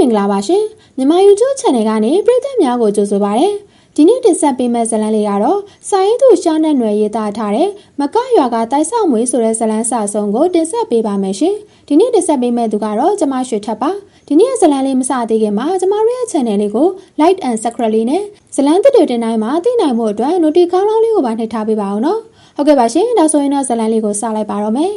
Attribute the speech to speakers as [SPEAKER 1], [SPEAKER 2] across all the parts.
[SPEAKER 1] မင်္ဂလာပါရှင်မြန်မာ YouTube Channel ကနေပရိသတ်များကိုကြိုဆိုပါရစေဒီနေ့တင်ဆက်ပေးမယ့်ဇာတ်လမ်းလေးကတော့စာရေးသူရှားနဲ့ຫນွယ်ရေးသားထားတဲ့မကရွာကတိုက်ဆောက်မွေးဆိုတဲ့ဇာတ်လမ်းစာဆုံးကိုတင်ဆက်ပေးပါမယ်ရှင်ဒီနေ့တင်ဆက်ပေးမယ့်သူကတော့ကျမရွှေထပ်ပါဒီနေ့ဇာတ်လမ်းလေးမစသေးခင်မှာကျမတို့ရဲ့ channel လေးကို like and subscribe လေးနဲ့ဇာတ်လမ်းသစ်တွေတင်တိုင်းမှာသိနိုင်ဖို့အတွက် notification ကောင်းလေးကိုပါနှိပ်ထားပေးပါအောင်နော်ဟုတ်ကဲ့ပါရှင်ဒါဆိုရင်တော့ဇာတ်လမ်းလေးကိုစလိုက်ပါတော့မယ်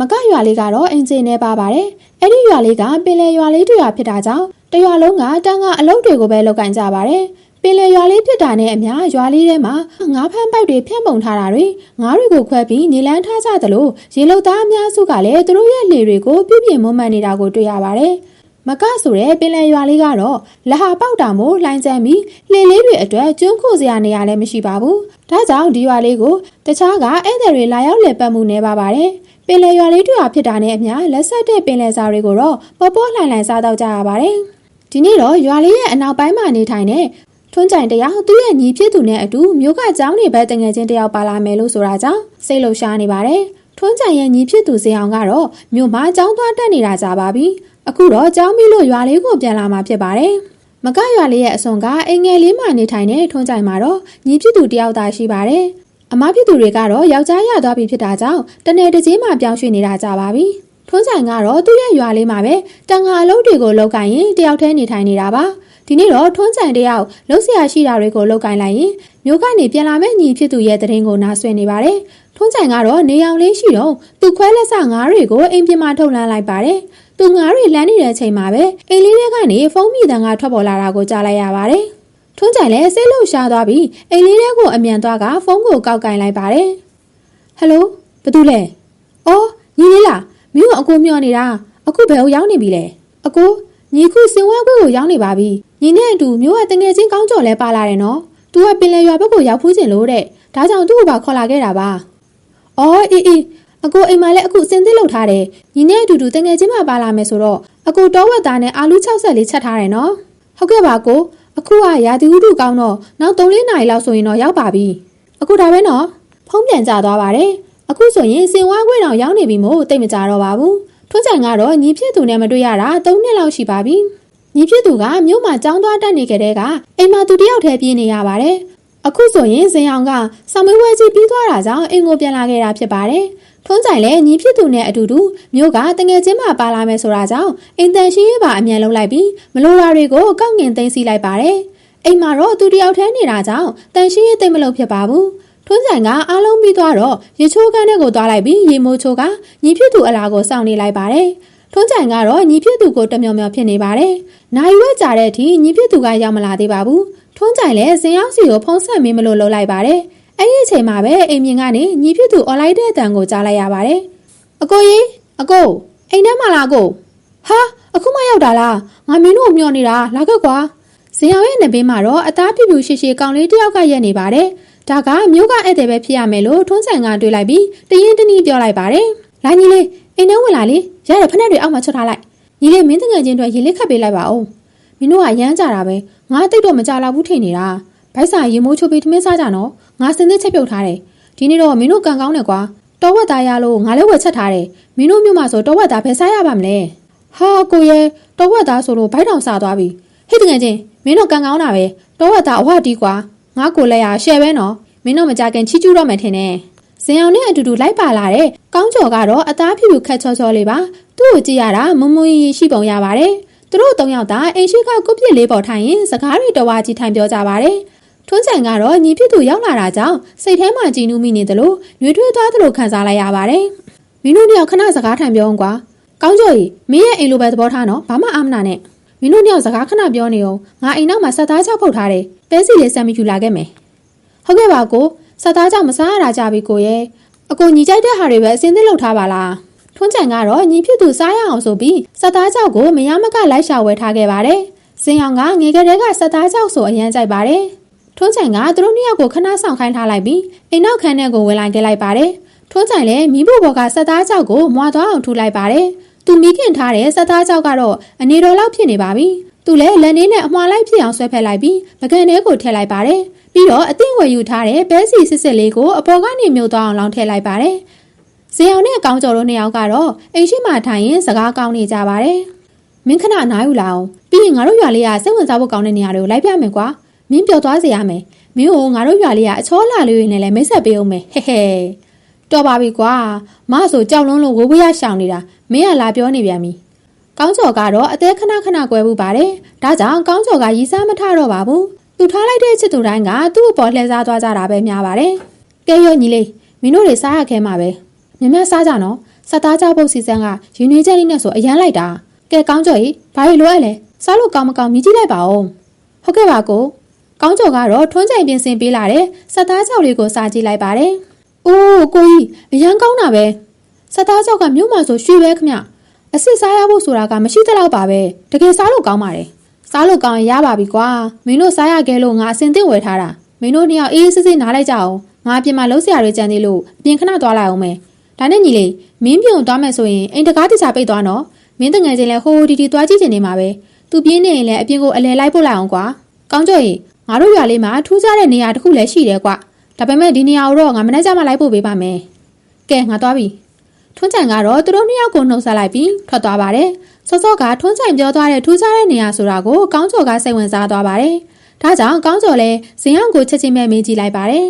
[SPEAKER 1] မကရွာလေးကတော့အင်ဂျင်နဲ့ပါပါတယ်။အဲ့ဒီရွာလေးကပင်လယ်ရွာလေးတစ်ရွာဖြစ်တာကြောင့်တရွာလုံးကတန်းကအလုပ်တွေကိုပဲလုပ်ကင်ကြပါတယ်။ပင်လယ်ရွာလေးဖြစ်တာနဲ့အမျှရွာလေးထဲမှာငါးဖမ်းပိုက်တွေဖြန့်ပုံထားတာတွေငါးတွေကိုခွဲပြီးနေလန်းထားကြသလိုရေလုံသားအများစုကလည်းသူတို့ရဲ့လှေတွေကိုပြပြမွမ်းမံနေတာကိုတွေ့ရပါတယ်။မကဆိုတဲ့ပင်လယ်ရွာလေးကတော့လဟာပေါက်တာမို့လှိုင်းချမ်းပြီးလှေလေးတွေအတွက်ကျွန်းခိုစရာနေရာလည်းမရှိပါဘူး။ဒါကြောင့်ဒီရွာလေးကိုတခြားကဧည့်သည်တွေလာရောက်လည်ပတ်မှုနေပါပါတယ်။ ပင်လယ်ရွာလေးတွေ့တာဖြစ်တာနဲ့အမျှလက်ဆက်တဲ့ပင်လယ်စာတွေကိုတော့ပေါ်ပေါ်လှိုင်လှိုင်စားတော့ကြရပါတယ်။ဒီနေ့တော့ရွာလေးရဲ့အနောက်ပိုင်းမှာနေထိုင်တဲ့ထွန်းကြိုင်တယောက်သူ့ရဲ့ညီဖြစ်သူနဲ့အတူမြို့ကကျောင်းနေဘက်တငယ်ချင်းတယောက်ပါလာမယ်လို့ဆိုတာကြောင့်စိတ်လှုပ်ရှားနေပါတယ်။ထွန်းကြိုင်ရဲ့ညီဖြစ်သူစေအောင်ကတော့မြို့မှာကျောင်းသွားတက်နေတာကြပါပြီ။အခုတော့ကျောင်းပြီးလို့ရွာလေးကိုပြန်လာမှာဖြစ်ပါတယ်။မကရွာလေးရဲ့အစွန်ကအင်ငယ်လေးမှနေထိုင်တဲ့ထွန်းကြိုင်မှာတော့ညီဖြစ်သူတယောက်သာရှိပါတယ်။ အမဖြစ်သူတွေကတော့ယောက်ျားရသွားပြီဖြစ်တာကြောင့်တနေ့တစ်ချိန်မှပြောင်းရွှေ့နေတာကြပါပြီ။ထွန်းဆိုင်ကတော့သူ့ရဲ့ရွာလေးမှာပဲတန်ငါအလုပ်တွေကိုလုပ်ကိုင်ရင်တယောက်တည်းနေထိုင်နေတာပါ။ဒီနေ့တော့ထွန်းဆိုင်တယောက်လှုပ်ရှားရှိတာတွေကိုလုပ်ကိုင်လိုက်ရင်မြို့ကနေပြန်လာမဲ့ညီဖြစ်သူရဲ့တရင်ကိုနားဆွနေပါတယ်။ထွန်းဆိုင်ကတော့နေအောင်လေးရှိတော့သူခွဲလက်စငါးတွေကိုအိမ်ပြင်မှာထုတ်လန်းလိုက်ပါတယ်။သူငါးတွေလမ်းနေတဲ့အချိန်မှာပဲအိမ်လေးထဲကနေဖုန်းမိတန်ကထွက်ပေါ်လာတာကိုကြားလိုက်ရပါတယ်။ ထွန်းကြိုင်လည်းစိတ်လှုပ်ရှားသွားပြီးအိမ်လေးထဲကိုအမြန်သွားကဖုန်းကိုကောက်ကင်လိုက်ပါတယ်ဟယ်လိုဘသူလဲအော်ညီလေးလားမင်းကအကိုမျှော်နေတာအခုဘယ်ကိုရောက်နေပြီလဲအကိုညီခုစင်ဝဲခွေကိုရောက်နေပါပြီညီနဲ့အတူမျိုးကတငယ်ချင်းကောင်းကြော်လဲပါလာတယ်နော်သူကပင်လယ်ရွာဘက်ကိုရောက်ဖူးချင်လို့တဲ့ဒါကြောင့်သူ့ကိုပါခေါ်လာခဲ့တာပါအော်အေးအေးအကိုအိမ်မှာလည်းအခုစင်သစ်လုပ်ထားတယ်ညီနဲ့အတူတူတငယ်ချင်းမှပါလာမယ်ဆိုတော့အကိုတောဝက်သားနဲ့အာလူ60လေးချက်ထားတယ်နော်ဟုတ်ကဲ့ပါကို အခုကရာသီဥတုကောင်းတော့နောက်3-4နာရီလောက်ဆိုရင်တော့ရောက်ပါပြီအခုဒါပဲနော်ဖုံးပြန်ကြသွားပါတယ်အခုဆိုရင်စင်ဝါခွေတောင်ရောက်နေပြီမို့တိတ်မကြတော့ပါဘူးထွန်းချန်ကတော့ညီဖြစ်သူနဲ့မတွေ့ရတာ3နှစ်လောက်ရှိပါပြီညီဖြစ်သူကမြို့မှာကြောင်းသွားတက်နေကြတဲ့ကအိမ်မှာသူတယောက်တည်းပြေးနေရပါတယ် အခုဆိုရင်ဇင်အောင်ကဆောင်းမွေးဝဲကြီးပြီးသွားတာကြောင့်အိမ်ကိုပြန်လာခဲ့တာဖြစ်ပါတယ်ထွန်းကြိုင်လည်းညီဖြစ်သူနဲ့အတူတူမြို့ကတငယ်ချင်းမှပါလာမယ်ဆိုတာကြောင့်အိမ်တန်ရှင်းရေးပါအမြန်လုံးလိုက်ပြီးမလိုတာတွေကိုကောက်ငင်သိမ်းစီလိုက်ပါတယ်။အိမ်မှာတော့သူတယောက်တည်းနေတာကြောင့်တန်ရှင်းရေးသိမ့်မလို့ဖြစ်ပါဘူး။ထွန်းကြိုင်ကအားလုံးပြီးသွားတော့ရေချိုးကန်းထဲကိုသွားလိုက်ပြီးရေမိုးချိုးကညီဖြစ်သူအလားကိုစောင့်နေလိုက်ပါတယ်။ထွန်းကြိုင်ကတော့ညီဖြစ်သူကိုတမျောမျောဖြစ်နေပါတယ်။နိုင်ဝဲကြတဲ့အထိညီဖြစ်သူကရောက်မလာသေးပါဘူး။ ထွန်းကြိုင်လည်းဇင်ရောက်စီကိုဖုံးဆက်မင်းမလို့လှုပ်လိုက်ပါတယ်။အဲ့ဒီအချိန်မှာပဲအိမ်မြင်ကနေညီဖြစ်သူအွန်လိုင်းတဲ့အတန်ကိုကြားလိုက်ရပါတယ်။အကိုကြီးအကိုအိမ်ထဲမှာလားကိုဟာအခုမှရောက်တာလားငါမင်းတို့မျှော်နေတာလာခဲ့ကွာဇင်အောင်ရဲ့နေဘေးမှာတော့အသားပြူပြူရှိရှိကောင်လေးတယောက်ကရက်နေပါတယ်။ဒါကမျိုးကဧည့်သည်ပဲဖြစ်ရမယ်လို့ထွန်းဆန်ကတွေးလိုက်ပြီးတရင်တနည်းပြောလိုက်ပါတယ်။လာညီလေးအိမ်ထဲဝင်လာလေရတဲ့ဖက်နဲ့တွေအောက်မှာချွတ်ထားလိုက်။ညီလေးမင်းတငယ်ချင်းတွေရေလေးခတ်ပေးလိုက်ပါဦး။ မင်းတို့ကရမ်းကြတာပဲငါတိတ်တော့မကြလောက်ဘူးထိနေတာ။ဘိုက်စာရေမိုးချိုးပေးထမင်းစားကြနော်။ငါစင်သစ်ချက်ပြုတ်ထားတယ်ဒီနေ့တော့မင်းတို့ကံကောင်းတယ်ကွာတော်ဝက်သားရလို့ငါလည်းဝယ်ချက်ထားတယ်မင်းတို့မြို့မှာဆိုတော်ဝက်သားဘယ်စားရပါမလဲဟာကိုရဲ့တော်ဝက်သားဆိုလို့ဘိုက်တောင်စားသွားပြီဟိတ်တငယ်ချင်းမင်းတို့ကံကောင်းတာပဲတော်ဝက်သားအဝတီးကွာငါကိုလည်းရရှယ်ပဲနော်မင်းတို့မကြခင်ချီကျူးတော့မယ်ထင်တယ်ဇင်အောင်နဲ့အတူတူလိုက်ပါလာတဲ့ကောင်းကျော်ကတော့အသားဖြူဖြူခက်ချောချောလေးပါသူ့ကိုကြည့်ရတာမမွေးရှိပုံရပါတယ် သူတို့သုံးယောက်သာအိမ်ရှိကကုတ်ပြစ်လေးပေါ်ထိုင်ရင်စကားတွေတော်ဝါကြီးထိုင်ပြောကြပါတယ်ထွန်းဆိုင်ကတော့ညီဖြစ်သူရောက်လာတာကြောင့်စိတ်ထဲမှာကြည်နူးမိနေသလိုနှွေထွေးသွားသလိုခံစားလိုက်ရပါတယ်။မင်းတို့တယောက်ခဏစကားထိုင်ပြောအောင်ကွာ။ကောင်းကြော်ကြီးမင်းရဲ့အိမ်လိုပဲသဘောထားနော်။ဘာမှအာမနာနဲ့။မင်းတို့တယောက်စကားခဏပြောနေအောင်ငါအိမ်နောက်မှာဆက်သားချောက်ဖုတ်ထားတယ်။ပဲစီလေးစမ်းပြီးယူလာခဲ့မယ်။ဟုတ်ကဲ့ပါကိုဆက်သားချောက်မစားရတာကြပြီကိုရဲ့။အကိုညီကြိုက်တဲ့ဟာတွေပဲအစင်းသစ်လုပ်ထားပါလား။ ထွန်းချန်ကတော့ညီဖြစ်သူစားရအောင်ဆိုပြီးဆက်သားချောက်ကိုမရမကလိုက်ရှာဝယ်ထားခဲ့ပါတယ်။စင်အောင်ကငယ်ကလေးကဆက်သားချောက်ဆိုအရန်ကြိုက်ပါတယ်။ထွန်းချိုင်ကသူတို့နှစ်ယောက်ကိုခဏဆောင်ခိုင်းထားလိုက်ပြီးအိမ်နောက်ခန်းထဲကိုဝင်လိုက်ခဲ့လိုက်ပါတယ်။ထွန်းချိုင်လည်းမိဖို့ဘော်ကစက်သားကြောက်ကိုမွာသွားအောင်ထူလိုက်ပါတယ်။သူမိခင်ထားတဲ့စက်သားကြောက်ကတော့အနေတော်လောက်ဖြစ်နေပါပြီ။သူလည်းလက်လေးနဲ့အမွှာလိုက်ဖြစ်အောင်ဆွဲဖက်လိုက်ပြီးပကံထဲကိုထည့်လိုက်ပါတယ်။ပြီးတော့အသင့်ဝယ်ယူထားတဲ့ဘဲစီစစ်စစ်လေးကိုအပေါ်ကနေမြုပ်သွားအောင်လောင်းထည့်လိုက်ပါတယ်။ ဇေအောင်နဲ့အကောင်းကျော်တို့နှစ်ယောက်ကတော့အိမ်ရှိမှထိုင်ရင်စကားကောင်းနေကြပါတယ်။မမင်းခဏအနားယူလာအောင်ပြီးရင်ငါတို့ရွာလေးကစိတ်ဝင်စားဖို့ကောင်းတဲ့နေရာတွေကိုလိုက်ပြမယ်ကွာမင်းပျော်သွားစေရမယ်မင်းကိုငါတို့ရွာလေးကအချောလာလေးတွေနဲ့လည်းမိတ်ဆက်ပေးအောင်မယ်ဟဲ့ဟဲ့တော်ပါပြီကွာမဆိုကြောက်လုံးလုံးဝိုးဝေးရရှောင်နေတာမင်းကလာပြောနေပြန်ပြီကောင်းကျော်ကတော့အသေးခဏခဏကွဲဘူးပါတယ်ဒါကြောင့်ကောင်းကျော်ကရီစားမထတော့ပါဘူးသူထားလိုက်တဲ့ချစ်သူတိုင်းကသူ့အပေါ်လှည့်စားသွားကြတာပဲများပါတယ်ကဲရောညီလေးမင်းတို့တွေစားရခဲမှာပဲ မြမစားကြနော်စက်သားကြဖို့စီစံကယူနေချက်လေးနဲ့ဆိုအရန်လိုက်တာကဲကောင်းကျော်ကြီးဘာလို့လိုအပ်လဲစားလို့ကောင်းမကောင်းမြည်ကြည့်လိုက်ပါဦးဟုတ်ကဲ့ပါကိုကောင်းကျော်ကတော့ထွန်းချိန်ပြင်ဆင်ပေးလာတဲ့စက်သားကြောက်လေးကိုစားကြည့်လိုက်ပါတယ်အိုးကိုကြီးအရန်ကောင်းတာပဲစက်သားကြောက်ကမြို့မှာဆိုရွှေပဲခမအစ်စ်စားရဖို့ဆိုတာကမရှိတဲ့လောက်ပါပဲတကယ်စားလို့ကောင်းပါတယ်စားလို့ကောင်းရင်ရပါပြီကွာမင်းတို့စားရခဲ့လို့ငါအစင်သင့်ဝယ်ထားတာမင်းတို့နှစ်ယောက်အေးအေးဆေးဆေးနားလိုက်ကြအောင်ငါအပြင်မှာလုံးစရာတွေကြံသေးလို့အပြင်ခဏသွားလိုက်အောင်မယ် ဒါနဲ့ညီလေးမင်းပြုံသွားမယ်ဆိုရင်အိမ်တကားတိစာပိတ်သွားနော်မင်းတငယ်ချင်းလဲဟိုးတီတီသွားကြည့်ချင်နေမှာပဲသူပြင်းနေရင်လည်းအပြင်ကိုအလဲလိုက်ပို့လိုက်အောင်ကွာကောင်းကြော်ရီငါတို့ရွာလေးမှာထူးခြားတဲ့နေရာတစ်ခုလည်းရှိတယ်ကွာဒါပေမဲ့ဒီနေရာကိုတော့ငါမနေ့ကမှလိုက်ပို့ပေးပါမယ်ကဲငါသွားပြီထွန်းချန်ကတော့သူတို့နှစ်ယောက်ကိုနှုတ်ဆက်လိုက်ပြီးထွက်သွားပါတယ်စောစောကထွန်းချန်ပြောသွားတဲ့ထူးခြားတဲ့နေရာဆိုတာကိုကောင်းကျော်ကစိတ်ဝင်စားသွားပါတယ်ဒါကြောင့်ကောင်းကျော်လည်းဇင်အောင်ကိုချက်ချင်းပဲမေးကြည့်လိုက်ပါတယ်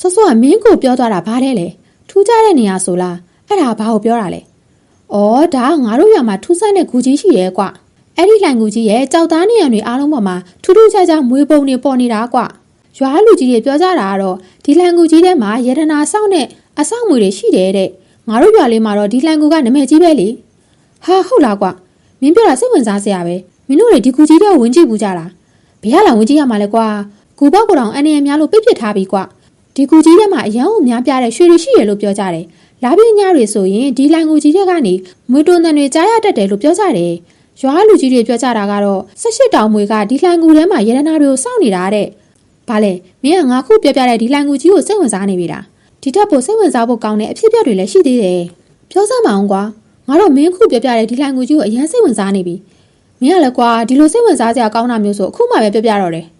[SPEAKER 1] စောစောကမင်းကိုပြောသွားတာဘာလဲလဲ ထူးခြားတဲ့နေရာဆိုလားအဲ့ဒါဘာကိုပြောတာလဲ။အော်ဒါငါတို့ရွာမှာထူးဆန်းတဲ့ဂူကြီးရှိရဲ့ကွ။အဲ့ဒီလှိုင်ဂူကြီးရဲ့ကြောက်သားနေရံတွေအားလုံးပေါ်မှာထူးထူးခြားခြားမွေးပုံတွေပေါ်နေတာကွ။ရွာလူကြီးတွေပြောကြတာကတော့ဒီလှိုင်ဂူကြီးထဲမှာရတနာဆောက်နဲ့အဆောက်မွေတွေရှိတယ်တဲ့။ငါတို့ရွာလေးမှာတော့ဒီလှိုင်ဂူကနာမည်ကြီးပဲလေ။ဟာဟုတ်လားကွ။မင်းပြောတာစိတ်ဝင်စားစရာပဲ။မင်းတို့တွေဒီဂူကြီးထဲဝင်ကြည့်ဘူးကြလား။ဘယ်ရလာဝင်ကြည့်ရမှာလဲကွာ။ဂူပေါက်ကောင်အနေနဲ့များလို့ပြစ်ပစ်ထားပြီးကွ။ ဒီကူကြီးထဲမှာအရန်ကိုများပြတဲ့ရွှေတွေရှိရလို့ပြောကြတယ်။လာပြင်းညတွေဆိုရင်ဒီလိုင်ကူကြီးတွေကနေမွေတွန်းတန်တွေကြားရတတ်တယ်လို့ပြောကြတယ်။ရွာလူကြီးတွေပြောကြတာကတော့၁၈တောင်မွေကဒီလိုင်ကူထဲမှာရတနာတွေကိုစောင့်နေတာတဲ့။ဘာလဲမင်းကငါခုပြောပြတဲ့ဒီလိုင်ကူကြီးကိုစိတ်ဝင်စားနေပြီလား။ဒီထက်ပိုစိတ်ဝင်စားဖို့ကောင်းတဲ့အဖြစ်အပျက်တွေလည်းရှိသေးတယ်။ပြောစမ်းမအောင်ကွာ။ငါတော့မင်းခုပြောပြတဲ့ဒီလိုင်ကူကြီးကိုအရင်စိတ်ဝင်စားနေပြီ။မင်းကလည်းကွာဒီလိုစိတ်ဝင်စားစရာကောင်းတာမျိုးဆိုအခုမှပဲပြောပြတော့တယ်။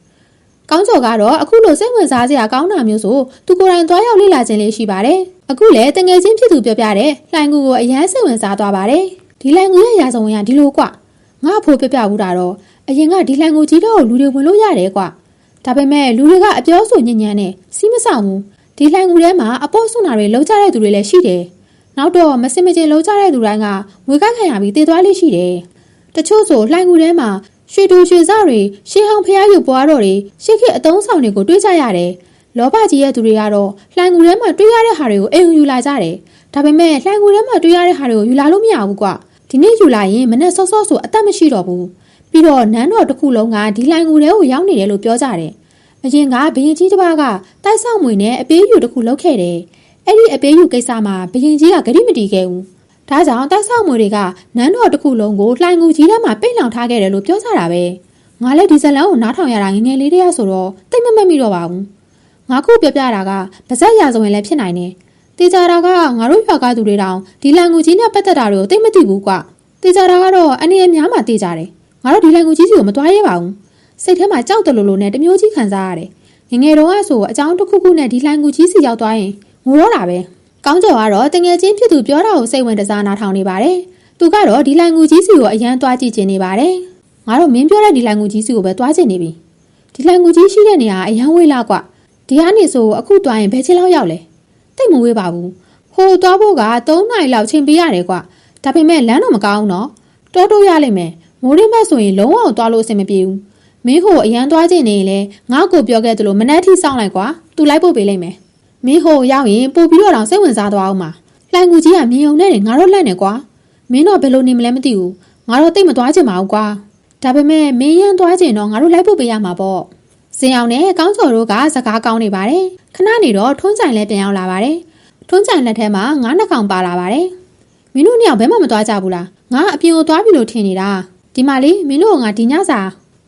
[SPEAKER 1] ကောင်းကျော်ကတော့အခုလိုစိတ်ဝင်စားစရာကောင်းတာမျိုးဆိုသူကိုယ်တိုင်သွားရောက်လေ့လာခြင်းလေးရှိပါတယ်။အခုလည်းတငယ်ချင်းဖြစ်သူပြောပြတဲ့လှိုင်ကူကိုအရန်စိတ်ဝင်စားသွားပါတယ်။ဒီလှိုင်ကူရဲ့ရာဇဝင်ကဒီလိုကွ။ငါ့အဖိုးပြောပြဘူးတာတော့အရင်ကဒီလှိုင်ကူကြီးတော့လူတွေဝင်လို့ရတယ်ကွ။ဒါပေမဲ့လူတွေကအပြောဆိုညဉ့်ညမ်းနဲ့စီးမဆောင်ဘူး။ဒီလှိုင်ကူထဲမှာအပေါ်ဆွနာတွေလောက်ကြတဲ့သူတွေလည်းရှိတယ်။နောက်တော့မစင်မကျင်လောက်ကြတဲ့သူတိုင်းကငွေကခံရပြီးတည်သွားလိမ့်ရှိတယ်။တချို့ဆိုလှိုင်ကူထဲမှာ ရွှေတူရွှေစတွေရှေးဟောင်းဖျားယူပွားတော်တွေရှေးခေတ်အတုံးဆောင်တွေကိုတွေးကြရတယ်။လောဘကြီးရဲ့သူတွေကတော့လှိုင်ကူထဲမှာတွေးရတဲ့ဟာတွေကိုအိမ်ယူလာကြတယ်။ဒါပေမဲ့လှိုင်ကူထဲမှာတွေးရတဲ့ဟာတွေကိုယူလာလို့မရဘူးကွ။ဒီနေ့ယူလာရင်မနဲ့စောစောဆိုအသက်မရှိတော့ဘူး။ပြီးတော့နန်းတော်တစ်ခုလုံးကဒီလှိုင်ကူထဲကိုရောက်နေတယ်လို့ပြောကြတယ်။အရင်ကဘရင်ကြီးတစ်ပါးကတိုက်ဆောက်မွေနဲ့အပေးယူတစ်ခုလုပ်ခဲ့တယ်။အဲ့ဒီအပေးယူကိစ္စမှာဘရင်ကြီးကဂရိမတီခဲ့ဘူး။ ဒါကြောင့်တိုက်ဆောက်မွေတွေကနန်းတော်တစ်ခုလုံးကိုလှိုင်ကူကြီးထဲမှာပိတ်လောင်ထားခဲ့တယ်လို့ပြောကြတာပဲငါလည်းဒီဇလန်ကိုနားထောင်ရတာငငယ်လေးတည်းရဆိုတော့တိတ်မမက်မိတော့ပါဘူးငါခုပြောပြတာကဗဇက်ရာဇဝင်လည်းဖြစ်နိုင်တယ်တေချာတာကငါတို့ရွာကသူတွေတောင်ဒီလှိုင်ကူကြီးနဲ့ပတ်သက်တာတွေကိုတိတ်မသိဘူးကွတေချာတာကတော့အနေအများမှတေးကြတယ်ငါတို့ဒီလှိုင်ကူကြီးစီကိုမတွားရဲပါဘူးစိတ်ထဲမှာကြောက်တလို့လို့နဲ့တမျိုးကြီးခံစားရတယ်ငငယ်တော့အဆိုအကြောင်းတစ်ခုခုနဲ့ဒီလှိုင်ကူကြီးစီရောက်သွားရင်ငိုတော့တာပဲ ကောင်းကျော်ကတော့တငယ်ချင်းဖြစ်သူပြောတာကိုစိတ်ဝင်တစားနားထောင်နေပါတယ်။သူကတော့ဒီလိုင်ငူကြီးစီကိုအရန်သွားကြည့်ချင်နေပါတယ်။ငါတို့မင်းပြောတဲ့ဒီလိုင်ငူကြီးစီကိုပဲသွားချင်နေပြီ။ဒီလိုင်ငူကြီးရှိတဲ့နေရာအရန်ဝေးလာကွ။ဒီကနေဆိုအခုသွားရင်ဘယ်ချင်းလောက်ရောက်လဲ။တိတ်မဝေးပါဘူး။ဟိုသွားဖို့က3နာရီလောက်ချိန်ပေးရတယ်ကွ။ဒါပေမဲ့လမ်းတော့မကောင်းဘူးနော်။တောတိုးရလိမ့်မယ်။မိုးရင်းမဆိုရင်လုံးဝသွားလို့အဆင်မပြေဘူး။မင်းဟိုအရန်သွားချင်နေရင်လေငါ့ကိုပြောခဲ့သလိုမနှက်ထိစောင့်လိုက်ကွာ။သူလိုက်ဖို့ပေးလိုက်မယ်။ မင်းဟိုရောက်ရင်ပို့ပြီးတော့တောင်စိတ်ဝင်စားသွားအောင်ပါလှိုင်ကူကြီးကမြင်ုံနဲ့ငါတို့လက်နေကွာမင်းတော့ဘယ်လိုနေမလဲမသိဘူးငါတော့တိတ်မသွားချင်ပါဘူးကွာဒါပေမဲ့မင်းရန်သွားချင်တော့ငါတို့လိုက်ဖို့ပေးရမှာပေါ့စင်အောင်နဲ့ကောင်းစော်တို့ကစကားကောင်းနေပါတယ်ခဏနေတော့ထွန်းကြိုင်လည်းပြန်ရောက်လာပါတယ်ထွန်းကြိုင်လက်ထဲမှာငါးနှကောင်ပါလာပါတယ်မင်းတို့နှစ်ယောက်ဘဲမှမသွားကြဘူးလားငါအပြင်ကိုသွားပြီလို့ထင်နေတာဒီမှာလေမင်းတို့ကငါဒီညစာ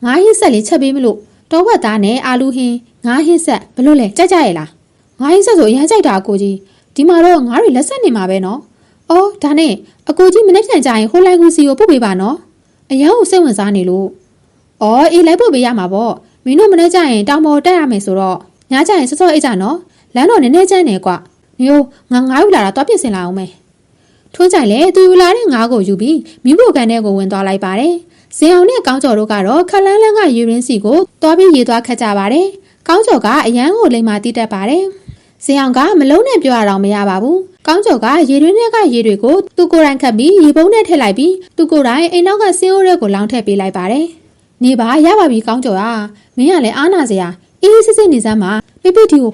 [SPEAKER 1] ငါးဟင်းဆက်လေးချက်ပေးမလို့တောဝက်သားနဲ့အာလူဟင်းငါးဟင်းဆက်ဘလို့လဲကြိုက်ကြရဲ့လား ငါးရင်းဆက်ဆိုအရန်ကြိုက်တာအကိုကြီးဒီမှာတော့ငါးတွေလက်ဆက်နေမှာပဲနော်။အော်ဒါနဲ့အကိုကြီးမနေ့ပြန်ကြရင်ဟိုလိုင်ကူစီကိုပို့ပေးပါနော်။အရန်ကိုစိတ်ဝင်စားနေလို့။အော်အေးလိုက်ပို့ပေးရမှာပေါ့။မင်းတို့မနေ့ကျရင်တောင်ပေါ်တက်ရမယ်ဆိုတော့ညကျရင်စောစောအိတ်ကြနော်။လမ်းတော့နည်းနည်းကျန်းနေကွ။မျိုးငါငါးယူလာတာတော့ပြင်ဆင်လာအောင်မယ်။ထွန်းကြိုင်လေသူယူလာတဲ့ငါးကိုယူပြီးမိဖို့ကန်ထဲကိုဝင်သွားလိုက်ပါတယ်။ဇင်အောင်နဲ့ကောင်းကျော်တို့ကတော့ခလန်းလန်းကရေရင်းစီကိုတွားပြီးရေသွားခတ်ကြပါတယ်။ကောင်းကျော်ကအရန်ကိုလိမ္မာတိတက်ပါတယ်။ ဇင်အောင်ကမလုံးနဲ့ပြောရတော့မရပါဘူး။ကောင်းကျော်ကရေရင်းထဲကရေတွေကိုသူကိုယ်တိုင်ခတ်ပြီးရေပုံးနဲ့ထည့်လိုက်ပြီးသူကိုယ်တိုင်အိမ်နောက်ကဆင်းအိုးရဲကိုလောင်းထည့်ပေးလိုက်ပါတယ်။နေပါရပါပြီကောင်းကျော်อ่ะမင်းကလည်းအားနာစရာအေးစစ်စစ်နေစမ်းမှာပိပိတီကို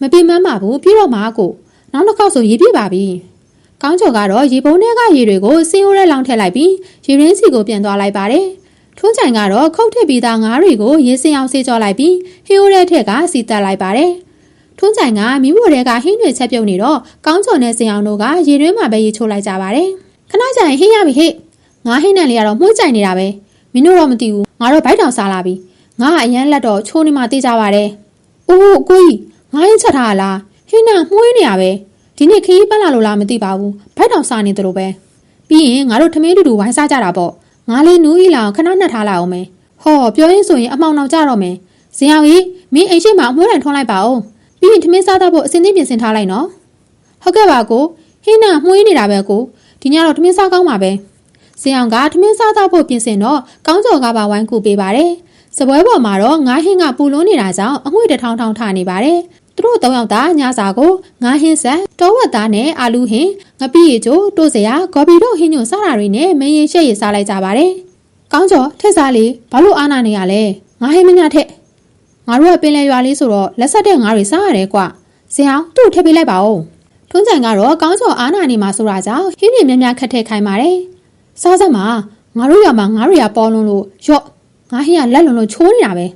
[SPEAKER 1] မပြင်းမမှာဘူးပြီးတော့မှာကိုနောက်တစ်ခေါက်ဆိုရေပြပါပြီ။ကောင်းကျော်ကတော့ရေပုံးထဲကရေတွေကိုဆင်းအိုးရဲလောင်းထည့်လိုက်ပြီးရေရင်းစီကိုပြန်သွားလိုက်ပါတယ်။ထွန်းချိုင်ကတော့ခုတ်ထစ်ပြီးသားငါးတွေကိုရေစင်အောင်ဆေးကြောလိုက်ပြီးဟင်းအိုးရဲထက်ကစီတက်လိုက်ပါတယ်။ ထွန်းချိုင်ကမိမို့တဲကဟင်းတွေချက်ပြုတ်နေတော့ကောင်းကျော်နဲ့စင်အောင်တို့ကရေတွင်းမှာပဲရေချိုးလိုက်ကြပါတယ်။ခဏကြာရင်ဟင်းရပြီဟဲ့။ငါဟင်းနဲ့လေးကတော့မှုန့်ကြိုင်နေတာပဲ။မင်းတို့တော့မသိဘူး။ငါတော့ဗိုက်တောင်စားလာပြီ။ငါကအရန်လက်တော့ချိုးနေမှသိကြပါတယ်။အိုးကိုကြီးငါရင်ချက်ထားရလား။ဟင်းနဲ့မှုန့်နေရပဲ။ဒီနေ့ခရီးပတ်လာလို့လားမသိပါဘူး။ဗိုက်တောင်စားနေတယ်လို့ပဲ။ပြီးရင်ငါတို့ထမင်းတူတူဝိုင်းစားကြတာပေါ့။ငါလေးနူးဤလာအောင်ခဏနှက်ထားလိုက်အောင်မယ်။ဟောပြောရင်းဆိုရင်အမောင်နောက်ကြတော့မယ်။ဇင်အောင်ကြီးမင်းအိမ်ရှိမှာအမွှေးတံထွန်းလိုက်ပါဦး။ ပြီးရင်ထမင်းစားတော့ဖို့အစင်းသင်းပြင်ဆင်ထားလိုက်နော်။ဟုတ်ကဲ့ပါကိုဟင်းနဲ့မှုေးနေတာပဲကိုဒီညတော့ထမင်းစားကောင်းပါပဲ။ဇင်အောင်ကထမင်းစားတော့ဖို့ပြင်ဆင်တော့ကောင်းကျော်ကပါဝိုင်းကူပေးပါတယ်။စပွဲပေါ်မှာတော့ငါးဟင်းကပူလွန်းနေတာကြောင့်အငွေ့တထောင်ထောင်ထနေပါတယ်။သူတို့သုံးယောက်သားညစာကိုငါးဟင်းဆက်တောဝက်သားနဲ့အာလူဟင်းငပိရီချိုတိုးစရာဂေါ်ဘီတို့ဟင်းညွန့်စားတာတွေနဲ့မင်းရင်ရှက်ရစားလိုက်ကြပါတယ်။ကောင်းကျော်ထက်စားလေးဘာလို့အားနာနေရလဲ။ငါဟင်းမညထက် ငါတို့ကပင်လယ်ရွာလေးဆိုတော့လက်ဆက်တဲ့ငါးတွေစားရတယ်ကွ။ဇင်အောင်သူ့ထည့်ပေးလိုက်ပါဦး။ထွန်းကြံကတော့ကောင်းကျော်အားနာနေမှာဆိုတာကြောင့်ဟင်းတွေများများခတ်ထည့်ခိုင်းပါတယ်။စားစမ်းမှာငါတို့ရွာမှာငါတို့ရပေါ်လွန်းလို့ရော့ငါဟင်းကလက်လုံလို့ချိုးနေတာပဲ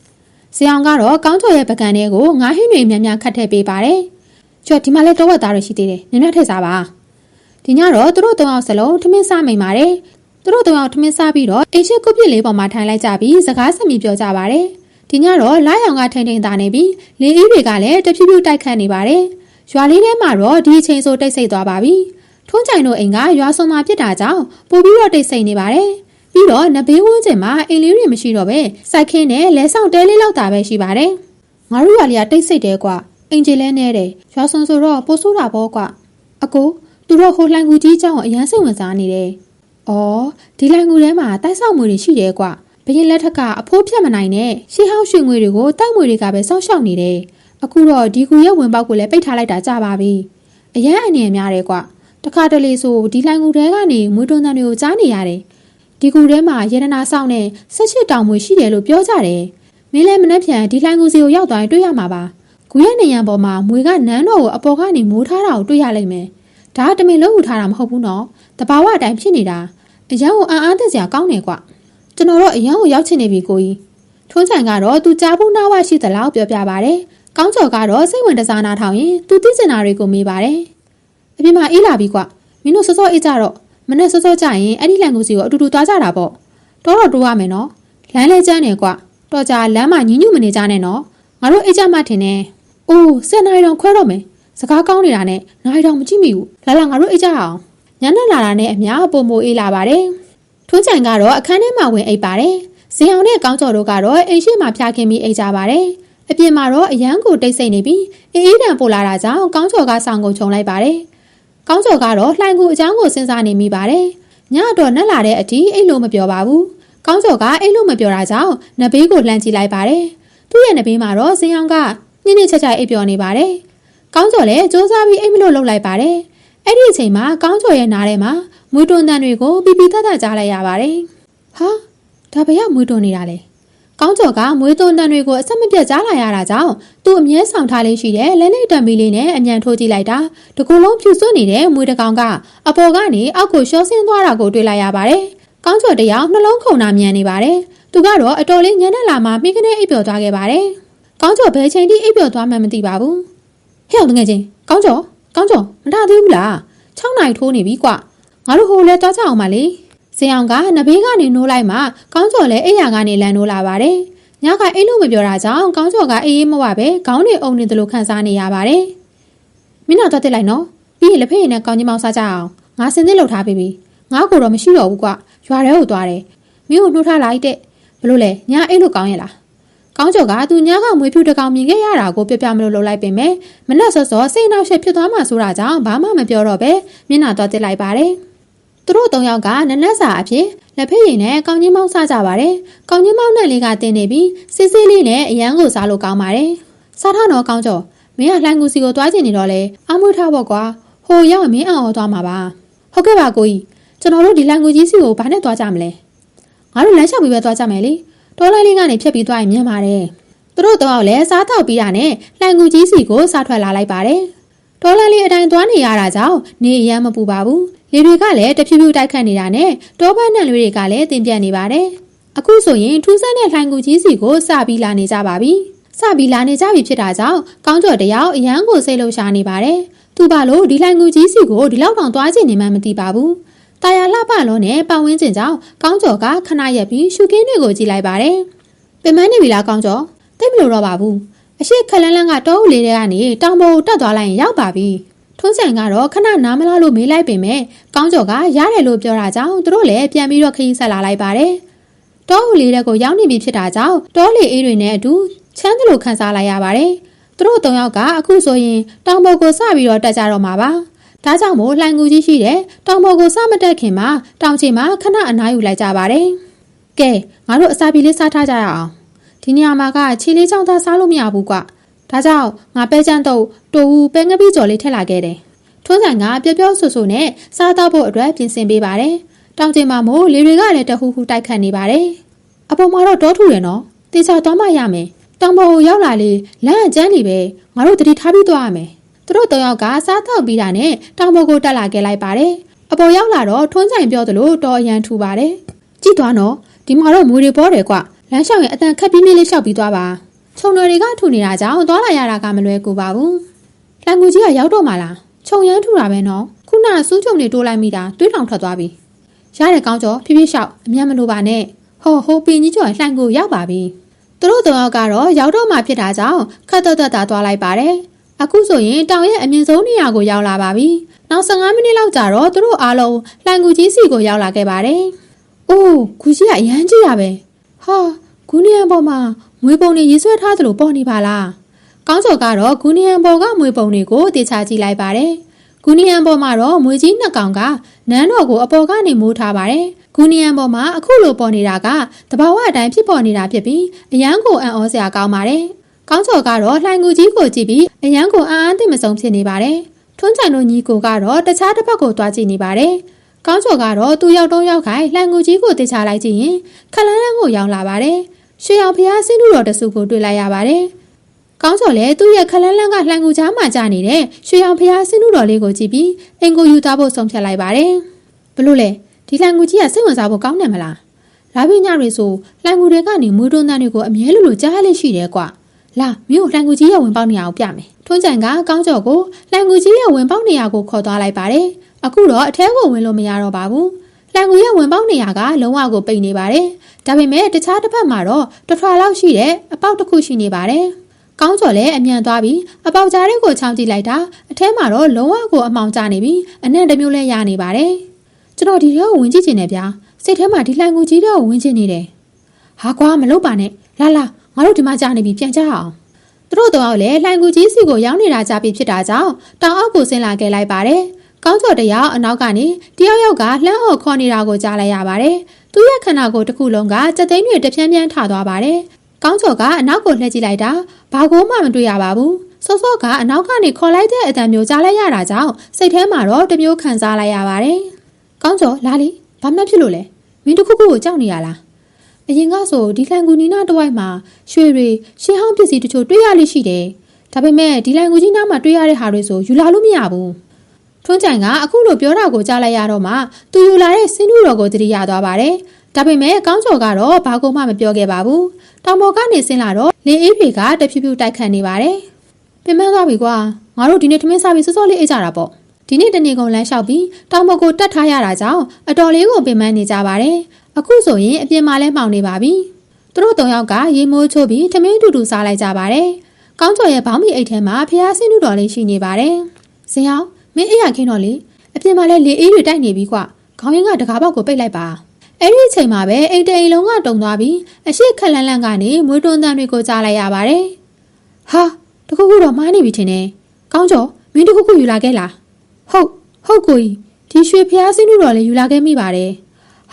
[SPEAKER 1] ။ဇင်အောင်ကတော့ကောင်းကျော်ရဲ့ပကံတွေကိုငါဟင်းတွေများများခတ်ထည့်ပေးပါတယ်။ကျော်ဒီမှာလည်းတော့ဝက်သားတွေရှိသေးတယ်။များများထည့်စားပါ။ဒီညတော့သူတို့သုံးယောက်စလုံးထမင်းစားမိန်ပါတယ်။သူတို့သုံးယောက်ထမင်းစားပြီးတော့အိမ်ရှိကုတ်ပြစ်လေးပေါ်မှာထိုင်လိုက်ကြပြီးစကားဆက်မိပြောကြပါတယ်။ ဒီညတော့လာရောင်ကထိန်ထိန်သားနေပြီးလေအေးတွေကလည်းတဖြည်းဖြည်းတိုက်ခတ်နေပါတယ်။ရွာလေးထဲမှာတော့ဒီအချိန်ဆိုတိတ်ဆိတ်သွားပါပြီ။ထွန်းချိုင်တို့အိမ်ကရွာစုံမှာပြစ်တာကြောင့်ပိုပြီးတော့တိတ်ဆိတ်နေပါတယ်။ပြီးတော့နဘေးဝန်းကျင်မှာအိမ်လေးတွေမရှိတော့ပဲစိုက်ခင်းနဲ့လဲဆောင်တဲလေးလောက်တာပဲရှိပါတယ်။ငါတို့ရွာလေးကတိတ်ဆိတ်တယ်ကွာ။အင်ဂျီလဲနေတယ်။ရွာစုံဆိုတော့ပိုဆိုးတာပေါ့ကွာ။အကိုသူတို့ဟိုလှိုင်ကူကြီးเจ้าအရန်စိတ်ဝင်စားနေတယ်။အော်ဒီလှိုင်ကူထဲမှာတိုက်ဆောက်မှုတွေရှိတယ်ကွာ။ဘ ရင်လက်ထက်ကအဖိုးဖြတ်မနိုင်နဲ့ရှေးဟောင်းရွှေငွေတွေကိုတိုက်ငွေတွေကပဲစောင့်ရှောက်နေတယ်။အခုတော့ဒီကူရဲ့ဝင်ပေါက်ကိုလည်းပိတ်ထားလိုက်တာကြပါပြီ။အရန်အနေနဲ့များတယ်ကွာ။တခါတလေဆိုဒီလှိုင်ကူထဲကနေမွေးတွန်းတန်တွေကိုကြားနေရတယ်။ဒီကူထဲမှာရတနာဆောင်နဲ့ဆက်ချစ်တောင်မွေရှိတယ်လို့ပြောကြတယ်။မင်းလည်းမနှက်ဖြန်ဒီလှိုင်ကူစီကိုရောက်သွားရင်တွေ့ရမှာပါ။ကူရဲ့နေရန်ပေါ်မှာမွေကနန်းတော်ကိုအပေါ်ကနေမိုးထားတာကိုတွေ့ရလိမ့်မယ်။ဒါကတမင်လုံးယူထားတာမဟုတ်ဘူးနော်။တဘာဝအတိုင်းဖြစ်နေတာ။အရန်ကိုအံ့အားသင့်စရာကောင်းတယ်ကွ။ ကျွန်တော်တို့အရန်ကိုရောက်ချင်နေပြီကိုကြီး။ထွန်းချန်ကတော့သူကြားဖို့နားဝရှိသလောက်ပြောပြပါဗျ။ကောင်းကျော်ကတော့စိတ်ဝင်တစားနာထောင်ရင်သူသိချင်တာတွေကိုမေးပါတယ်။အပြင်မှာအေးလာပြီကွ။မင်းတို့စောစောအေးကြတော့မနေ့စောစောကြရင်အဲ့ဒီလန်ကိုစီကိုအတူတူသွားကြတာပေါ့။တော့တော့တိုးရမယ်နော်။လမ်းလဲကျန်းနေကွ။တော့ကြလမ်းမှာညညူမနေကြနဲ့နော်။ငါတို့အေးကြမှထင်တယ်။အိုးစက်နိုင်တော့ခွဲတော့မယ်။စကားကောင်းနေတာနဲ့နိုင်တော့မကြည့်မိဘူး။လာလာငါတို့အေးကြအောင်။ညနေလာတာနဲ့အများပုံမိုအေးလာပါတယ်။ ထွန်းချိုင်ကတော့အခန်းထဲမှာဝင်အိပ်ပါတယ်။ဇင်အောင်နဲ့ကောင်းကျော်တို့ကတော့အိမ်ရှိမှဖျားခင်းပြီးအိပ်ကြပါတယ်။အပြင်မှာတော့အရန်ကိုတိတ်ဆိတ်နေပြီးအေးအေးတန်ပို့လာတာကြောင့်ကောင်းကျော်ကဆောင်းကုန်ခြုံလိုက်ပါတယ်။ကောင်းကျော်ကတော့လှိုင်ကူအချောင်းကိုစဉ်းစားနေမိပါတယ်။ညတော့နှက်လာတဲ့အထိအိတ်လို့မပြောပါဘူး။ကောင်းကျော်ကအိတ်လို့မပြောတာကြောင့်နဘေးကိုလှမ်းကြည့်လိုက်ပါတယ်။သူ့ရဲ့နဘေးမှာတော့ဇင်အောင်ကနှင်းနှင်းချက်ချက်အိပ်ပျော်နေပါတယ်။ကောင်းကျော်လည်းစူးစမ်းပြီးအိတ်မလို့လှုပ်လိုက်ပါတယ်။အဲ့ဒီအချိန်မှာကောင်းကျော်ရဲ့နားထဲမှာ မွေးတွန်းတန်တွေကိုပီပီတတ်တတ်ကြားလိုက်ရပါတယ်။ဟာဒါဘယ်ရမွေးတွန်းနေတာလဲ။ကောင်းကျော်ကမွေးတွန်းတန်တွေကိုအဆက်မပြတ်ကြားလာရတာကြောင့်သူ့အမြဲဆောင်ထားလေးရှိတဲ့လက်နဲ့တံမီလေးနဲ့အမြန်ထိုးကြည့်လိုက်တာတကူလုံးဖြူစွနေတဲ့မွေးတကောင်ကအပေါ်ကနေအောက်ကိုရှောဆင်းသွားတာကိုတွေ့လိုက်ရပါတယ်။ကောင်းကျော်တယောက်နှလုံးခုန်တာမြန်နေပါတယ်။သူကတော့အတော်လေးညနေလာမှမိခနဲ့အိပ်ပျော်သွားခဲ့ပါတယ်။ကောင်းကျော်ဘယ်ချိန်ထိအိပ်ပျော်သွားမှမသိပါဘူး။ဟဲ့အောင်တကယ်ချင်းကောင်းကျော်ကောင်းကျော်မထသေးဘူးလား။6နိုင်ထိုးနေပြီကွ။ ငါတို့ဟိုလဲသွားကြအောင်ပါလေ။ဇင်အောင်ကနဘေးကနေနိုးလိုက်မှကောင်းကျော်လည်းအိယာကနေလန်နိုးလာပါတယ်။ညကအိတ်လို့မပြောတာကြောင့်ကောင်းကျော်ကအေးအေးမဝပဲခေါင်းတွေအုံနေတယ်လို့ခံစားနေရပါတယ်။မင်းတော့တက်တက်လိုက်နော်။ပြီးရင်လက်ဖက်ရည်နဲ့ကောင်းကြီးမောင်စားကြအောင်။ငါစင်သစ်လှုပ်ထားပြီပြီ။ငါ့ကိုတော့မရှိတော့ဘူးကွ။ရွာထဲကိုသွားတယ်။မင်းကိုနှိုးထားလိုက်တဲ့။ဘလို့လဲညအိတ်လို့ကောင်းရဲ့လား။ကောင်းကျော်ကသူညကမွေးဖြူတကောင်မြင်ခဲ့ရတာကိုပြပြမလို့လှုပ်လိုက်ပင်မဲ့မနှက်စောစောစိတ်နှောက်ရှက်ဖြစ်သွားမှဆိုတာကြောင့်ဘာမှမပြောတော့ပဲမျက်နှာသွားတက်လိုက်ပါတယ်။ သူတို့သုံးယောက်ကနနက်စာအဖြစ်လက်ဖက်ရည်နဲ့ကောင်းချင်းမောင်းစားကြပါတယ်။ကောင်းချင်းမောင်းနဲ့လေးကတင်းနေပြီးစစ်စစ်လေးနဲ့အရန်ကိုစားလို့ကောင်းပါတယ်။စားထားတော့ကောင်းကြောမင်းကလှိုင်းကူစီကိုတွားကျင်နေတော့လေအမွှထားဖို့ကွာ။ဟိုရောက်ရင်မင်းအောင်အောင်သွားမှာပါ။ဟုတ်ကဲ့ပါကိုကြီးကျွန်တော်တို့ဒီလှိုင်းကူကြီးစီကိုဘာနဲ့တွားကြမလဲ။ငါတို့လမ်းလျှောက်ပြီးပဲတွားကြမယ်လေ။တော်လိုင်းလေးကနေဖြတ်ပြီးတွားရင်မြန်ပါတယ်။သူတို့တော့လည်းစားတော့ပြီးတာနဲ့လှိုင်းကူကြီးစီကိုစားထွက်လာလိုက်ပါတယ်။ ဒေါ်လာလေးအတိုင်းသွားနေရတာကြောင့်နေအရမ်းမပူပါဘူး။လေတွေကလည်းတဖြည်းဖြည်းတိုက်ခတ်နေတာနဲ့တောပတ်နဲ့လွေတွေကလည်းတင်ပြတ်နေပါတယ်။အခုဆိုရင်ထူးဆန်းတဲ့လှိုင်ကူကြီးစီကိုစပြီးလာနေကြပါပြီ။စပြီးလာနေကြပြီဖြစ်တာကြောင့်ကောင်းကျော်တယောက်အရန်ကိုစိတ်လှုပ်ရှားနေပါတယ်။သူပါလို့ဒီလှိုင်ကူကြီးစီကိုဒီလောက်တောင်သွားချင်နေမှမသိပါဘူး။တာယာလှပလုံးနဲ့ပတ်ဝန်းကျင်ကြောင့်ကောင်းကျော်ကခဏရက်ပြီးရှုခင်းတွေကိုကြည့်လိုက်ပါတယ်။ပင်မနေပြီလားကောင်းကျော်။သိမလို့တော့ပါဘူး။ အရှိခလန်းလန်းကတောအုပ်လေးတွေကနေတောင်ပေါ်ကိုတက်သွားလိုက်ရင်ရောက်ပါပြီ။ထွန်းဆိုင်ကတော့ခဏနားမလားလို့မေးလိုက်ပင်မဲ့ကောင်းကျော်ကရတယ်လို့ပြောတာကြောင့်သူတို့လည်းပြန်ပြီးတော့ခရီးဆက်လာလိုက်ပါတယ်။တောအုပ်လေးတွေကိုရောက်နေပြီဖြစ်တာကြောင့်တောလေအေးတွေနဲ့အတူချမ်းသလိုခန်းစားလိုက်ရပါတယ်။သူတို့သုံးယောက်ကအခုဆိုရင်တောင်ပေါ်ကိုစပြီးတော့တက်ကြတော့မှာပါ။ဒါကြောင့်မို့လှိုင်ကူကြီးရှိတဲ့တောင်ပေါ်ကိုစမတက်ခင်မှာတောင်ချေမှာခဏအနားယူလိုက်ကြပါတယ်။ကဲငါတို့အစာပြေလေးစားထားကြရအောင်။ ဒီနေရာမှာကခြေလေးချောင်းသားစားလို့မရဘူးကွ။ဒါကြောင့်ငါပဲချမ်းတော့တူပဲငပိကြော်လေးထည့်လာခဲ့တယ်။ထွန်းဆိုင်ကပျော့ပျော့ဆူဆူနဲ့စားတော့ဖို့အတွက်ပြင်ဆင်ပေးပါတယ်။တောင်ကျင်မှာမို့လေတွေကလည်းတဟူဟူတိုက်ခတ်နေပါတယ်။အပေါ်မှာတော့တောထူတယ်နော်။တေချာသွားမှရမယ်။တောင်ပေါ်ကိုရောက်လာလေလမ်းအကျန်းနေပဲငါတို့တတိထားပြီးသွားရမယ်။သူတို့တောင်ယောက်ကစားတော့ပြီးတာနဲ့တောင်ပေါ်ကိုတက်လာခဲ့လိုက်ပါတယ်။အပေါ်ရောက်လာတော့ထွန်းဆိုင်ပြောသလိုတော်အရန်ထူပါတယ်။ကြည့်သွားနော်။ဒီမှာတော့မွေတွေပေါ်တယ်ကွ။ လမ်းလျှောက်ရင်အတန်ခက်ပြင်းပြင်းလေးလျှောက်ပြီးသွားပါ။ခြုံတွေတွေကထူနေတာကြောင့်သွားလာရတာကမလွယ်ကူပါဘူး။လန်ကူကြီးကရောက်တော့မှလား။ခြုံရမ်းထူတာပဲနော်။ခုနကစူးချုံတွေတိုးလိုက်မိတာတွေးထောင်ထွက်သွားပြီ။ရတဲ့ကောင်းကျော်ဖြည်းဖြည်းလျှောက်အမြန်မလိုပါနဲ့။ဟောဟိုပင်ကြီးကျော်လှန်ကိုရောက်ပါပြီ။သူတို့သုံးယောက်ကတော့ရောက်တော့မှဖြစ်တာကြောင့်ခတ်တော့တော့တာသွားလိုက်ပါတယ်။အခုဆိုရင်တောင်ရဲ့အမြင့်ဆုံးနေရာကိုရောက်လာပါပြီ။နောက်15မိနစ်လောက်ကြာတော့သူတို့အားလုံးလှန်ကူကြီးစီကိုရောက်လာခဲ့ပါတယ်။အိုးကူကြီးကအရန်ကြီးရပဲ။ ဟာဂူနီယံပေါ်မှာမွေပုံတွေရေးဆွဲထားသလိုပေါ်နေပါလား။ကောင်းစော်ကတော့ဂူနီယံပေါ်ကမွေပုံတွေကိုတေချာကြည့်လိုက်ပါတယ်။ဂူနီယံပေါ်မှာတော့မွေကြီးနှစ်ကောင်ကနန်းတော်ကိုအပေါ်ကနေမိုးထားပါတယ်။ဂူနီယံပေါ်မှာအခုလိုပေါ်နေတာကတဘာဝအတိုင်းဖြစ်ပေါ်နေတာဖြစ်ပြီးအရန်ကိုအံ့ဩစရာကောင်းပါတယ်။ကောင်းစော်ကတော့လှိုင်ကူကြီးကိုကြည့်ပြီးအရန်ကိုအံ့အားသင့်မဆုံးဖြစ်နေပါတယ်။ထွန်းချန်တို့ညီကိုကတော့တခြားတစ်ဖက်ကိုတွားကြည့်နေပါတယ်။ ကောင်းစော်ကတော့သူ့ရောက်တော့ရောက်ခိုင်လှိုင်ကူကြီးကိုတေချာလိုက်ကြည့်ရင်ခလန်းလန်းကိုရောက်လာပါတယ်။ရွှေအောင်ဖျားဆင်းတို့တော်တစုကိုတွေ့လိုက်ရပါတယ်။ကောင်းစော်လည်းသူ့ရဲ့ခလန်းလန်းကလှန်ကူချားမှကြာနေတဲ့ရွှေအောင်ဖျားဆင်းတို့တော်လေးကိုကြည့်ပြီးအင်ကိုယူသားဖို့ဆုံးဖြတ်လိုက်ပါတယ်။ဘလို့လဲဒီလှန်ကူကြီးကစိတ်ဝင်စားဖို့ကောင်းတယ်မလား။လာပြညတွေဆိုလှန်ကူတွေကနေမွေးတွန်းတန်းတွေကိုအမြဲလိုလိုကြားရလိမ့်ရှိတယ်ကွာ။လာမြို့လှန်ကူကြီးရဲ့ဝင်ပေါက်နေရာကိုပြမယ်။ထွန်းကြံကကောင်းကျော်ကိုလှန်ကူကြီးရဲ့ဝင်ပေါက်နေရာကိုခေါ်သွားလိုက်ပါတယ်။ အခုတော့အထဲကိုဝင်လို့မရတော့ပါဘူး။လှန်ကူရဲ့ဝင်ပေါက်နေရာကလုံးဝကိုပိတ်နေပါတယ်။ဒါပေမဲ့တခြားတစ်ဖက်မှာတော့တထွာလောက်ရှိတဲ့အပေါက်တစ်ခုရှိနေပါတယ်။ကောင်းကျော်လည်းအမြန်သွားပြီးအပေါက်ကြားတွေကိုချောင်းကြည့်လိုက်တာအထဲမှာတော့လုံးဝကိုအမှောင်ကျနေပြီးအနံ့တစ်မျိုးလဲရနေပါတယ်။ကျွန်တော်ဒီထဲကိုဝင်ကြည့်ချင်တယ်ဗျာ။စိတ်ထဲမှာဒီလှန်ကူကြီးတွေကိုဝင်ချင်နေတယ်။ဟာကွာမလုပ်ပါနဲ့။လာလာငါတို့ဒီမှာကြာနေပြီပြန်ကြအောင်။သူတို့တော့လည်းလှန်ကူကြီးစီကိုရောက်နေတာကြပြီဖြစ်တာကြောင့်တောင်အောက်ကိုဆင်းလာခဲ့လိုက်ပါတယ်။ ကောင်းကျော်တယောက်အနောက်ကနေတယောက်ယောက်ကလှမ်းအော်ခေါ်နေတာကိုကြားလိုက်ရပါတယ်။သူ့ရဲ့ခန္ဓာကိုယ်တစ်ခုလုံးကစက်သိန်းတွေတပြန်းပြန်းထသွားပါတယ်။ကောင်းကျော်ကအနောက်ကိုလှည့်ကြည့်လိုက်တာဘာကိုမှမတွေ့ရပါဘူး။စောစောကအနောက်ကနေခေါ်လိုက်တဲ့အတန်မျိုးကြားလိုက်ရတာကြောင့်စိတ်ထဲမှာတော့တမျိုးခံစားလိုက်ရပါတယ်။ကောင်းကျော်လာလီဘာမှဖြစ်လို့လဲ။မင်းတခုခုကိုကြောက်နေရလား။အရင်ကဆိုဒီလန်ကူနီနာတဝိုက်မှာရွှေတွေရှင်းဟောင်းပစ္စည်းတချို့တွေ့ရလိမ့်ရှိတယ်။ဒါပေမဲ့ဒီလန်ကူကြီးနားမှာတွေ့ရတဲ့ဟာတွေဆိုယူလာလို့မရဘူး။ ထွန်းကြိုင်ကအခုလိုပြောတာကိုကြားလိုက်ရတော့မှသူယူလာတဲ့စင်းနူတော်ကိုသတိရသွားပါတယ်။ဒါပေမဲ့ကောင်းကျော်ကတော့ဘာကိုမှမပြောခဲ့ပါဘူး။တောင်ပေါ်ကနေဆင်းလာတော့လေအေးတွေကတဖြည်းဖြည်းတိုက်ခတ်နေပါတယ်။ပြင်ပန်းသွားပြီကွာ။ငါတို့ဒီနေ့ထမင်းစားပြီးစောစောလေးအေးကြတာပေါ့။ဒီနေ့တနေ့ကုန်လမ်းလျှောက်ပြီးတောင်ပေါ်ကိုတက်ထားရတာကြောင့်အတော်လေးကိုပင်ပန်းနေကြပါတယ်။အခုဆိုရင်အပြင်မှာလဲမှောင်နေပါပြီ။သူတို့သုံးယောက်ကရေမိုးချိုးပြီးထမင်းတူတူစားလိုက်ကြပါတယ်။ကောင်းကျော်ရဲ့ဘောင်းမီအိတ်ထဲမှာဖျားဆင်းနုတော်လေးရှိနေပါတယ်။ဇင်အောင် မင်းအေးရခင်းတော့လေအပြင်မှာလဲလေအေးတွေတိုက်နေပြီကွာခေါင်းရင်းကတကားပေါက်ကိုပိတ်လိုက်ပါအဲ့ဒီအချိန်မှာပဲအိမ်တိမ်လုံးကတုံသွားပြီးအရှိခက်လန်းလန်းကနေမွေးတွန်းတန်းတွေကိုကြားလိုက်ရပါတယ်ဟာတခုခုတော့မှားနေပြီထင်တယ်ကောင်းကျော်မင်းတခုခုယူလာခဲ့လားဟုတ်ဟုတ်ကိုကြီးဒီရွှေဖျားစင်းတို့တော်လေးယူလာခဲ့မိပါတယ်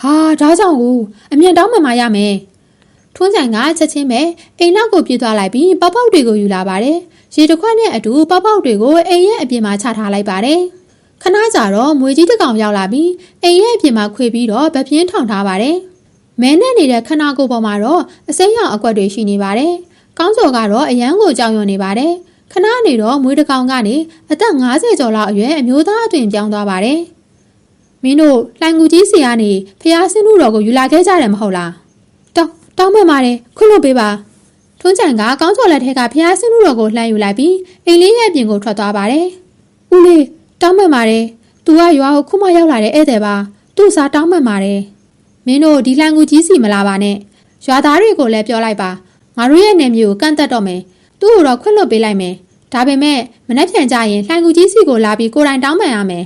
[SPEAKER 1] ဟာဒါကြောင့်ကိုအမြန်တောင်းမှန်မရမယ်ထွန်းဆိုင်ကချက်ချင်းပဲအိမ်နောက်ကိုပြေးသွားလိုက်ပြီးပေါက်ပေါက်တွေကိုယူလာပါတယ် ရေတစ်ခွက်နဲ့အတူပေါက်ပေါက်တွေကိုအိမ်ရဲ့အပြင်မှာချထားလိုက်ပါတယ်ခဏကြာတော့မွေကြီးတစ်ကောင်ရောက်လာပြီးအိမ်ရဲ့အပြင်မှာခွေပြီးတော့ဗပြင်းထောင်ထားပါတယ်မဲနဲ့နေတဲ့ခဏကိုပေါ်မှာတော့အစိမ်းရောင်အကွက်တွေရှိနေပါတယ်ကောင်းစော်ကတော့အရန်ကိုကြောက်ရွံ့နေပါတယ်ခဏနေတော့မွေးတစ်ကောင်ကနေအသက်50ကျော်လောက်အရွယ်အမျိုးသားအသွင်ပြောင်းသွားပါတယ်မင်းတို့လှိုင်ကူကြီးစီကနေဖျားဆင်းမှုတော်ကိုယူလာခဲ့ကြတယ်မဟုတ်လားတောင်းတောင်းမှန်ပါတယ်ခွင့်လို့ပေးပါ ထွန်းချန်ကကောင်းစော်လက်ထက်ကဖျားဆင်းမှုတော်ကိုလှမ်းယူလိုက်ပြီးအိမ်လေးရဲ့အပြင်ကိုထွက်သွားပါတယ်ဦးလေးတောင်းမှန်ပါတယ်သူကရွာကိုခုမှရောက်လာတဲ့ဧည့်သည်ပါသူ့စားတောင်းမှန်ပါတယ်မင်းတို့ဒီလှိုင်ကူကြီးစီမလာပါနဲ့ရွာသားတွေကိုလည်းပြောလိုက်ပါငါတို့ရဲ့နေမျိုးကိုကန့်သက်တော့မယ်သူ့ကိုတော့ခွင့်လွှတ်ပေးလိုက်မယ်ဒါပေမဲ့မနှက်ဖြန်ကြရင်လှိုင်ကူကြီးစီကိုလာပြီးကိုယ်တိုင်တောင်းပန်ရမယ်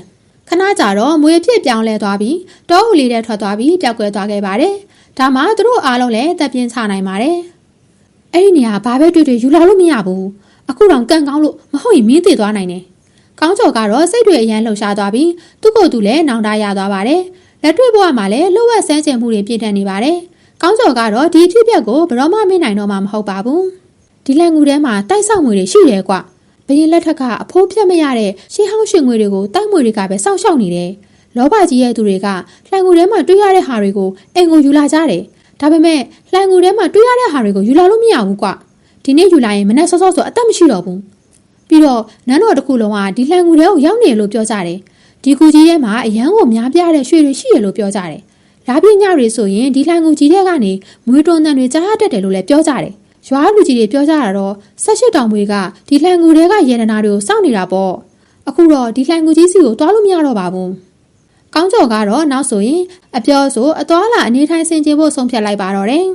[SPEAKER 1] ခဏကြာတော့မွေဖြစ်ပြောင်းလဲသွားပြီးတောဟူလေးတဲ့ထွက်သွားပြီးပျောက်ကွယ်သွားခဲ့ပါတယ်ဒါမှသူတို့အားလုံးလည်းတက်ပြင်းချနိုင်ပါတယ် အဲ့ဒီနေရာဘာပဲတွေ့တွေ့ယူလာလို့မရဘူးအခုတော့ကန်ကောင်းလို့မဟုတ်ရင်မင်းသေးသွားနိုင်တယ်ကောင်းကျော်ကတော့စိတ်တွေအရန်လှုပ်ရှားသွားပြီးသူ့ကိုယ်သူလည်းနောင်တရသွားပါတယ်လက်တွေ့ဘဝမှာလည်းလှုပ်ဝက်ဆန်းကျင်မှုတွေပြည့်တတ်နေပါတယ်ကောင်းကျော်ကတော့ဒီအဖြစ်အပျက်ကိုဘယ်တော့မှမနိုင်တော့မှမဟုတ်ပါဘူးဒီလန်ငူထဲမှာတိုက်ဆောက်ငွေတွေရှိတယ်ကွဘရင်လက်ထက်ကအဖိုးဖြတ်မရတဲ့ရှေးဟောင်းရှင်ငွေတွေကိုတိုက်ငွေတွေကပဲစောင့်ရှောက်နေတယ်လောဘကြီးရဲ့သူတွေကလှန်ငူထဲမှာတွေ့ရတဲ့ဟာတွေကိုအိမ်ကိုယူလာကြတယ် ဒါပေမဲ့လှန်ငူထဲမှာတွေ့ရတဲ့ဟာတွေကိုယူလာလို့မရဘူးကွဒီနေ့ယူလာရင်မနဲ့စောစောဆိုအသက်မရှိတော့ဘူးပြီးတော့နန်းတော်တစ်ခုလုံးကဒီလှန်ငူထဲကိုရောက်နေလို့ပြောကြတယ်ဒီကူကြီးထဲမှာအရန်ကိုများပြားတဲ့ရွှေတွေရှိရလို့ပြောကြတယ်လာပြညတွေဆိုရင်ဒီလှန်ငူကြီးထဲကနေမွေးတွန်းတန်တွေကြားတတ်တယ်လို့လည်းပြောကြတယ်ရွာလူကြီးတွေပြောကြတာတော့ဆက်ရှိတောင်မွေကဒီလှန်ငူတွေကရေနနာတွေကိုစောင့်နေတာပေါ့အခုတော့ဒီလှန်ငူကြီးစီကိုတွားလို့မရတော့ပါဘူး ကောင်းကျော်ကတော့နောက်ဆိုရင်အပြောဆိုအသွားလာအနေထိုင်ဆင်ခြင်ဖို့ဆုံးဖြတ်လိုက်ပါတော့တယ်